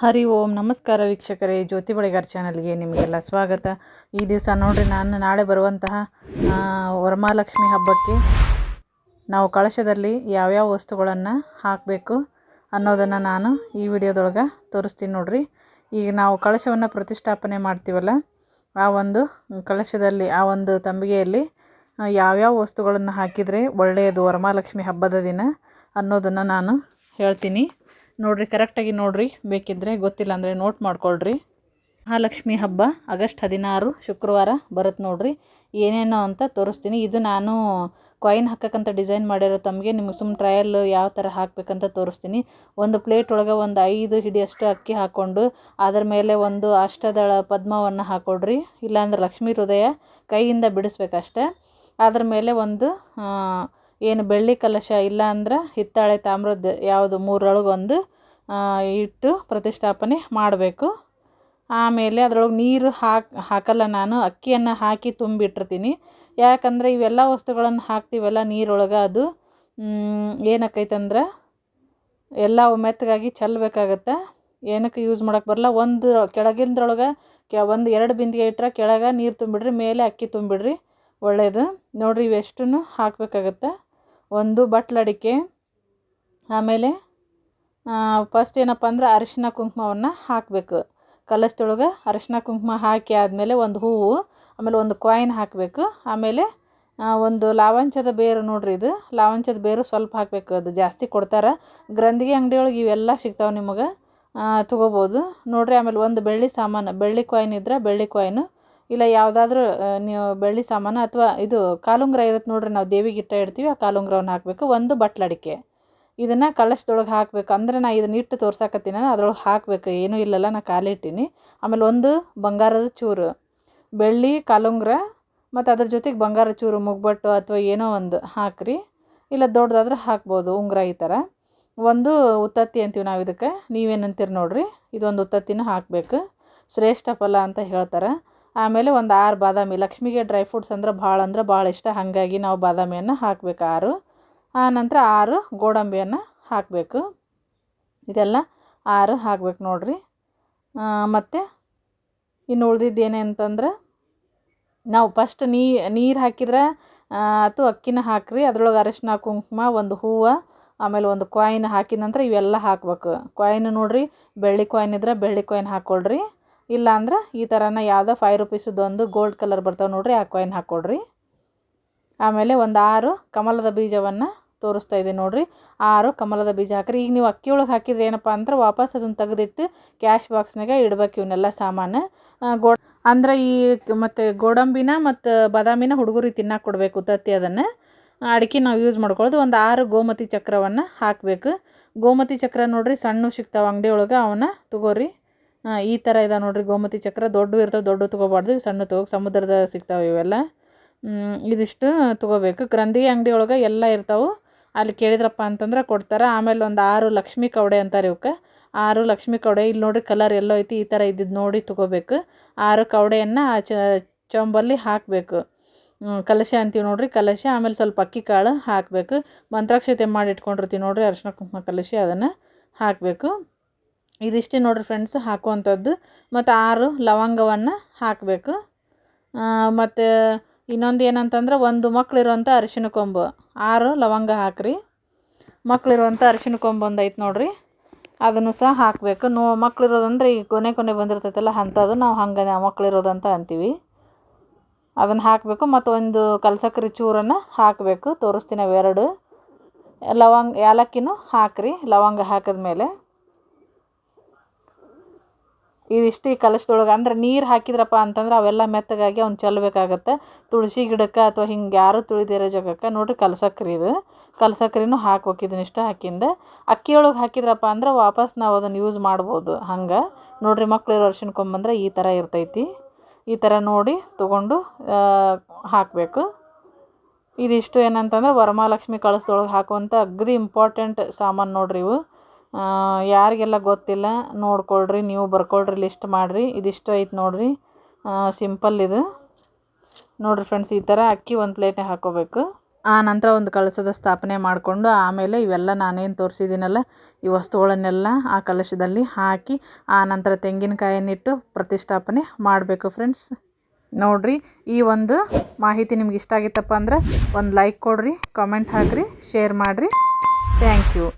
ಹರಿ ಓಂ ನಮಸ್ಕಾರ ವೀಕ್ಷಕರೇ, ಜ್ಯೋತಿ ಬಳಿಗಾರ್ ಚಾನಲ್ಗೆ ನಿಮಗೆಲ್ಲ ಸ್ವಾಗತ. ಈ ದಿವಸ ನೋಡ್ರಿ, ನಾನು ನಾಳೆ ಬರುವಂತಹ ವರಮಹಾಲಕ್ಷ್ಮಿ ಹಬ್ಬಕ್ಕೆ ನಾವು ಕಳಶದಲ್ಲಿ ಯಾವ್ಯಾವ ವಸ್ತುಗಳನ್ನು ಹಾಕಬೇಕು ಅನ್ನೋದನ್ನು ನಾನು ಈ ವಿಡಿಯೋದೊಳಗೆ ತೋರಿಸ್ತೀನಿ ನೋಡ್ರಿ. ಈಗ ನಾವು ಕಳಶವನ್ನು ಪ್ರತಿಷ್ಠಾಪನೆ ಮಾಡ್ತೀವಲ್ಲ, ಆ ಒಂದು ಕಳಶದಲ್ಲಿ, ಆ ಒಂದು ತಂಬಿಗೆಯಲ್ಲಿ ಯಾವ್ಯಾವ ವಸ್ತುಗಳನ್ನು ಹಾಕಿದರೆ ಒಳ್ಳೆಯದು ವರಮಹಾಲಕ್ಷ್ಮಿ ಹಬ್ಬದ ದಿನ ಅನ್ನೋದನ್ನು ನಾನು ಹೇಳ್ತೀನಿ. ನೋಡ್ರಿ ಕರೆಕ್ಟಾಗಿ ನೋಡ್ರಿ ಬೇಕಿದ್ದರೆ ಗೊತ್ತಿಲ್ಲ ಅಂದರೆ ನೋಟ್ ಮಾಡ್ಕೊಳ್ರಿ. ಮಹಾಲಕ್ಷ್ಮಿ ಹಬ್ಬ, ಆಗಸ್ಟ್ ಹದಿನಾರು, ಶುಕ್ರವಾರ ಬರುತ್ತೆ ನೋಡ್ರಿ. ಏನೇನೋ ಅಂತ ತೋರಿಸ್ತೀನಿ. ಇದು ನಾನು ಕಾಯಿನ್ ಹಾಕಕ್ಕಂತ ಡಿಸೈನ್ ಮಾಡಿರೋ ತಮಗೆ, ನಿಮ್ಗೆ ಸುಮ್ಮ ಟ್ರಯಲ್ ಯಾವ ಥರ ಹಾಕಬೇಕಂತ ತೋರಿಸ್ತೀನಿ. ಒಂದು ಪ್ಲೇಟ್ ಒಳಗೆ ಒಂದು ಐದು ಹಿಡಿಯಷ್ಟು ಅಕ್ಕಿ ಹಾಕ್ಕೊಂಡು ಅದರ ಮೇಲೆ ಒಂದು ಅಷ್ಟದಳ ಪದ್ಮವನ್ನು ಹಾಕೊಡ್ರಿ. ಇಲ್ಲಾಂದ್ರೆ ಲಕ್ಷ್ಮೀ ಹೃದಯ ಕೈಯಿಂದ ಬಿಡಿಸ್ಬೇಕಷ್ಟೆ. ಅದ್ರ ಮೇಲೆ ಒಂದು ಏನು ಬೆಳ್ಳಿ ಕಲಶ ಇಲ್ಲ ಅಂದ್ರೆ ಹಿತ್ತಾಳೆ ತಾಮ್ರದ ಯಾವುದು ಮೂರರೊಳಗೊಂದು ಇಟ್ಟು ಪ್ರತಿಷ್ಠಾಪನೆ ಮಾಡಬೇಕು. ಆಮೇಲೆ ಅದ್ರೊಳಗೆ ನೀರು ಹಾಕಿ, ಹಾಕಲ್ಲ ನಾನು, ಅಕ್ಕಿಯನ್ನು ಹಾಕಿ ತುಂಬಿಟ್ಟಿರ್ತೀನಿ. ಯಾಕಂದರೆ ಇವೆಲ್ಲ ವಸ್ತುಗಳನ್ನು ಹಾಕ್ತೀವಲ್ಲ ನೀರೊಳಗೆ ಅದು ಏನಾಕೈತಂದ್ರೆ ಎಲ್ಲ ಮೆತ್ತಗಾಗಿ ಚೆಲ್ಲಬೇಕಾಗತ್ತೆ ಏನಕ್ಕೆ ಯೂಸ್ ಮಾಡೋಕ್ಕೆ ಬರಲ್ಲ, ಒಂದು ಕೆಳಗಿಂದ್ರೊಳಗೆ ಕೆ, ಒಂದು ಎರಡು ಬಿಂದಿಗೆ ಇಟ್ಟರೆ ಕೆಳಗೆ ನೀರು ತುಂಬಿಡ್ರಿ, ಮೇಲೆ ಅಕ್ಕಿ ತುಂಬಿಡ್ರಿ ಒಳ್ಳೆಯದು ನೋಡಿರಿ ಇವೆಷ್ಟು ಹಾಕಬೇಕಾಗತ್ತೆ. ಒಂದು ಬಟ್ಲಡಿಕೆ ಆಮೇಲೆ ಫಸ್ಟ್ ಏನಪ್ಪ ಅಂದ್ರೆ ಅರಿಶಿನ ಕುಂಕುಮವನ್ನು ಹಾಕಬೇಕು. ಕಲಶದೊಳಗೆ ಅರಿಶಿನ ಕುಂಕುಮ ಹಾಕಿ ಆದಮೇಲೆ ಒಂದು ಹೂವು, ಆಮೇಲೆ ಒಂದು ಕಾಯಿನ್ ಹಾಕಬೇಕು. ಆಮೇಲೆ ಒಂದು ಲಾವಂಚದ ಬೇರು ನೋಡ್ರಿ ಇದು. ಲಾವಂಚದ ಬೇರು ಸ್ವಲ್ಪ ಹಾಕಬೇಕು. ಅದು ಜಾಸ್ತಿ ಕೊಡ್ತಾರೆ. ಗ್ರಂಥಿಗೆ, ಅಂಗಡಿಯೊಳಗೆ ಇವೆಲ್ಲ ಸಿಗ್ತಾವೆ ನಿಮಗೆ ತೊಗೋಬೋದು. ನೋಡಿರಿ ಆಮೇಲೆ ಒಂದು ಬೆಳ್ಳಿ ಸಾಮಾನು, ಬೆಳ್ಳಿ ಕಾಯಿನ್ ಇದ್ರೆ ಬೆಳ್ಳಿ ಕಾಯಿನು ಇಲ್ಲ ಯಾವುದಾದ್ರೂ ನೀವು ಬೆಳ್ಳಿ ಸಾಮಾನು ಅಥವಾ ಇದು ಕಾಲುಂಗ್ರ ಇರುತ್ತೆ ನೋಡ್ರಿ ನಾವು ದೇವಿಗೆ ಇಟ್ಟ ಇಡ್ತೀವಿ, ಆ ಕಾಲುಂಗುರವನ್ನು ಹಾಕಬೇಕು. ಒಂದು ಬಟ್ಲಡಿಕೆ ಇದನ್ನು ಕಳಶದೊಳಗೆ ಹಾಕಬೇಕು. ಅಂದ್ರೆ ನಾ ಇದನ್ನ ಇಟ್ಟು ತೋರ್ಸಾಕತ್ತೀನಿ ಅದ್ರೊಳಗೆ ಹಾಕಬೇಕು. ಏನೂ ಇಲ್ಲಲ್ಲ, ನಾ ಕಾಲಿಟ್ಟೀನಿ ಆಮೇಲೆ ಒಂದು ಬಂಗಾರದ ಚೂರು. ಬೆಳ್ಳಿ, ಕಾಲುಂಗುರ ಮತ್ತು ಅದ್ರ ಜೊತೆಗೆ ಬಂಗಾರ ಚೂರು, ಮುಗ್ಬಟ್ಟು ಅಥವಾ ಏನೋ ಒಂದು ಹಾಕ್ರಿ. ಇಲ್ಲ ದೊಡ್ಡದಾದ್ರೆ ಹಾಕ್ಬೋದು, ಉಂಗುರ ಈ ಥರ ಒಂದು ಉತ್ತತ್ತಿ ಅಂತೀವಿ ನಾವು ಇದಕ್ಕೆ. ನೀವೇನಂತೀರಿ ನೋಡಿರಿ. ಇದೊಂದು ಉತ್ತತ್ತಿನ ಹಾಕಬೇಕು. ಶ್ರೇಷ್ಠ ಫಲ ಅಂತ ಹೇಳ್ತಾರೆ. ಆಮೇಲೆ ಒಂದು ಆರು ಬಾದಾಮಿ. ಲಕ್ಷ್ಮಿಗೆ ಡ್ರೈ ಫ್ರೂಟ್ಸ್ ಅಂದ್ರೆ ಭಾಳ ಅಂದ್ರೆ ಭಾಳ ಇಷ್ಟ. ಹಾಗಾಗಿ ನಾವು ಬಾದಾಮಿಯನ್ನು ಹಾಕಬೇಕು ಆರು. ಆ ನಂತರ ಆರು ಗೋಡಂಬಿಯನ್ನು ಹಾಕಬೇಕು. ಇದೆಲ್ಲ ಆರು ಹಾಕ್ಬೇಕು ನೋಡಿರಿ. ಮತ್ತು ಇನ್ನು ಉಳ್ದಿದ್ದು ಏನೇ ಅಂತಂದ್ರೆ ನಾವು ಫಸ್ಟ್ ನೀ, ನೀರು ಹಾಕಿದ್ರೆ ಅಥವಾ ಅಕ್ಕಿನ ಹಾಕ್ರಿ. ಅದ್ರೊಳಗೆ ಅರಿಶಿನ ಕುಂಕುಮ, ಒಂದು ಹೂವು, ಆಮೇಲೆ ಒಂದು ಕಾಯಿನ್ ಹಾಕಿದ ನಂತರ ಇವೆಲ್ಲ ಹಾಕ್ಬೇಕು. ಕಾಯಿನ್ ನೋಡಿರಿ, ಬೆಳ್ಳಿ ಕಾಯಿನ್ ಇದ್ರೆ ಬೆಳ್ಳಿ ಕಾಯಿನ್ ಹಾಕ್ಕೊಳ್ರಿ ಇಲ್ಲ ಅಂದ್ರೆ ಈ ಥರನ ಯಾವುದೋ ಫೈವ್ ರುಪೀಸದ್ದು ಗೋಲ್ಡ್ ಕಲರ್ ಬರ್ತಾವೆ ನೋಡಿರಿ, ಆ ಕಾಯಿನ್ ಹಾಕ್ಕೊಡ್ರಿ ಆಮೇಲೆ ಒಂದು ಆರು ಕಮಲದ ಬೀಜವನ್ನು ತೋರಿಸ್ತಾ ಇದೆ ನೋಡಿರಿ. ಆರು ಕಮಲದ ಬೀಜ ಹಾಕ್ರಿ. ಈಗ ನೀವು ಅಕ್ಕಿ ಒಳಗೆ ಹಾಕಿದ್ರೆ ಏನಪ್ಪ ಅಂದ್ರೆ ವಾಪಸ್ ಅದನ್ನು ತೆಗೆದಿಟ್ಟು ಕ್ಯಾಶ್ ಬಾಕ್ಸ್ನಾಗ ಇಡ್ಬೇಕು ಇವನ್ನೆಲ್ಲ ಸಾಮಾನು. ಗೋ ಅಂದ್ರೆ ಈ ಮತ್ತು ಗೋಡಂಬಿನ ಮತ್ತು ಬಾದಾಮಿನ ಹುಡುಗರಿಗೆ ತಿನ್ನಕ್ಕೆ ಕೊಡಬೇಕು ತತ್ತಿ ಅದನ್ನು. ಅಡಿಕೆ ನಾವು ಯೂಸ್ ಮಾಡ್ಕೊಳ್ಳೋದು ಒಂದು ಆರು ಗೋಮತಿ ಚಕ್ರವನ್ನು ಹಾಕಬೇಕು. ಗೋಮತಿ ಚಕ್ರ ನೋಡಿರಿ ಸಣ್ಣ ಸಿಗ್ತಾವೆ ಅಂಗಡಿ ಒಳಗೆ ಅವನ್ನ ತಗೋರಿ. ಈ ಥರ ಇದೆ ನೋಡ್ರಿ, ಗೋಮತಿ ಚಕ್ರ ದೊಡ್ಡ ಇರ್ತವೆ ದೊಡ್ಡ ತೊಗೋಬಾರ್ದು ಸಣ್ಣ ತಗೋ ಸಮುದ್ರದ ಸಿಗ್ತಾವೆ ಇವೆಲ್ಲ. ಇದಿಷ್ಟು ತೊಗೋಬೇಕು. ಗ್ರಂಥಿಗೆ ಅಂಗಡಿ ಒಳಗೆ ಎಲ್ಲ ಇರ್ತಾವೆ. ಅಲ್ಲಿ ಕೇಳಿದ್ರಪ್ಪ ಅಂತಂದ್ರೆ ಕೊಡ್ತಾರೆ. ಆಮೇಲೆ ಒಂದು ಆರು ಲಕ್ಷ್ಮಿ ಕವಡೆ ಅಂತಾರೆ ಇವಕ್ಕೆ ಆರು ಲಕ್ಷ್ಮಿ ಕವಡೆ ಇಲ್ಲಿ ನೋಡ್ರಿ ಕಲರ್ ಎಲ್ಲೋ ಐತಿ, ಈ ಥರ ಇದ್ದಿದ್ದು ನೋಡಿ ತೊಗೋಬೇಕು. ಆರು ಕವಡೆಯನ್ನು ಆ ಚೊಂಬಲ್ಲಿ ಹಾಕಬೇಕು. ಕಲಶ ಅಂತೀವಿ ನೋಡ್ರಿ, ಕಲಶ, ಆಮೇಲೆ ಸ್ವಲ್ಪ ಅಕ್ಕಿ ಕಾಳು ಹಾಕಬೇಕು. ಮಂತ್ರಾಕ್ಷತೆ ಮಾಡಿ ಇಟ್ಕೊಂಡಿರ್ತೀವಿ ನೋಡ್ರಿ, ಅರ್ಶಿನ ಕುಂಕುಮ ಕಲಶ ಅದನ್ನು ಹಾಕಬೇಕು. ಇದಿಷ್ಟೇ ನೋಡ್ರಿ ಫ್ರೆಂಡ್ಸ್ ಹಾಕುವಂಥದ್ದು. ಮತ್ತು ಆರು ಲವಂಗವನ್ನು ಹಾಕಬೇಕು. ಮತ್ತು ಇನ್ನೊಂದು ಏನಂತಂದ್ರೆ ಒಂದು ಮಕ್ಕಳಿರುವಂಥ ಅರಿಶಿನ ಕೊಂಬು. ಆರು ಲವಂಗ ಹಾಕ್ರಿ. ಮಕ್ಕಳಿರುವಂಥ ಅರಿಶಿನ ಕೊಂಬು ಒಂದು ಐತೆ ನೋಡ್ರಿ. ಅದನ್ನು ಸಹ ಹಾಕಬೇಕು. ನೋ ಮಕ್ಕಳಿರೋದಂದ್ರೆ ಈ ಕೊನೆ ಕೊನೆ ಬಂದಿರ್ತೈತಲ್ಲ ಅಂಥದ್ದು, ನಾವು ಹಂಗೆ ಮಕ್ಕಳಿರೋದಂತ ಅಂತೀವಿ. ಅದನ್ನು ಹಾಕಬೇಕು. ಮತ್ತು ಒಂದು ಕಲ್ಸಕ್ರಿ ಚೂರನ್ನು ಹಾಕಬೇಕು. ತೋರಿಸ್ತೀನಿ ಅವೆರಡು ಲವಂಗ, ಏಲಕ್ಕಿನೂ ಹಾಕ್ರಿ. ಲವಂಗ ಹಾಕಿದ್ಮೇಲೆ. ಇದಿಷ್ಟು ಈ ಕಲಶದೊಳಗೆ ಅಂದ್ರೆ ನೀರು ಹಾಕಿದ್ರಪ್ಪ ಅಂತಂದ್ರೆ ಅವೆಲ್ಲ ಮೆತ್ತಗಾಗಿ ಅವ್ನು ಚೆಲ್ಲಬೇಕಾಗತ್ತೆ ತುಳಸಿ ಗಿಡಕ್ಕೆ ಅಥವಾ ಹಿಂಗೆ ಯಾರು ತುಳಿದಿರೋ ಜಾಗಕ್ಕೆ ನೋಡಿರಿ ಕಲಸಕ್ರಿ ಇದು. ಕಲ್ಸಕ್ರಿನೂ ಹಾಕ್ಬೇಕು ಇದನ್ನಿಷ್ಟು ಹಾಕಿಂದ. ಅಕ್ಕಿ ಒಳಗೆ ಹಾಕಿದ್ರಪ್ಪ ಅಂದ್ರೆ ವಾಪಸ್ ನಾವು ಅದನ್ನು ಯೂಸ್ ಮಾಡ್ಬೋದು ಹಂಗೆ. ನೋಡಿರಿ ಮಕ್ಳು ಇರೋ ಕೊಂಬಂದ್ರೆ ಈ ಥರ ಇರ್ತೈತಿ. ಈ ಥರ ನೋಡಿ ತೊಗೊಂಡು ಹಾಕಬೇಕು. ಇದಿಷ್ಟು ಏನಂತಂದ್ರೆ ವರಮಹಾಲಕ್ಷ್ಮಿ ಕಳಸದೊಳಗೆ ಹಾಕುವಂಥ ಅಗ್ದಿ ಇಂಪಾರ್ಟೆಂಟ್ ಸಾಮಾನು ನೋಡಿರಿ ಇವು. ಯಾರಿಗೆಲ್ಲ ಗೊತ್ತಿಲ್ಲ, ನೋಡ್ಕೊಳ್ರಿ, ನೀವು ಬರ್ಕೊಳ್ರಿ ಲಿಸ್ಟ್ ಮಾಡಿರಿ. ಇದಿಷ್ಟು ಐತೆ ನೋಡ್ರಿ. ಸಿಂಪಲ್ ಇದು. ನೋಡ್ರಿ ಫ್ರೆಂಡ್ಸ್ ಈ ಥರ ಅಕ್ಕಿ ಒಂದು ಪ್ಲೇಟ್ನಾಗ ಹಾಕೋಬೇಕು. ಆ ನಂತರ ಒಂದು ಕಳಶದ ಸ್ಥಾಪನೆ ಮಾಡಿಕೊಂಡು ಆಮೇಲೆ ಇವೆಲ್ಲ ನಾನೇನು ತೋರಿಸಿದ್ದೀನಲ್ಲ ಈ ವಸ್ತುಗಳನ್ನೆಲ್ಲ ಆ ಕಲಶದಲ್ಲಿ ಹಾಕಿ, ಆ ನಂತರ ತೆಂಗಿನಕಾಯನ್ನಿಟ್ಟು ಪ್ರತಿಷ್ಠಾಪನೆ ಮಾಡಬೇಕು ಫ್ರೆಂಡ್ಸ್ ನೋಡಿರಿ, ಈ ಒಂದು ಮಾಹಿತಿ ನಿಮ್ಗೆ ಇಷ್ಟ ಆಗಿತ್ತಪ್ಪ ಅಂದ್ರೆ ಒಂದು ಲೈಕ್ ಕೊಡಿರಿ ಕಾಮೆಂಟ್ ಹಾಕಿರಿ ಶೇರ್ ಮಾಡಿರಿ. Thank you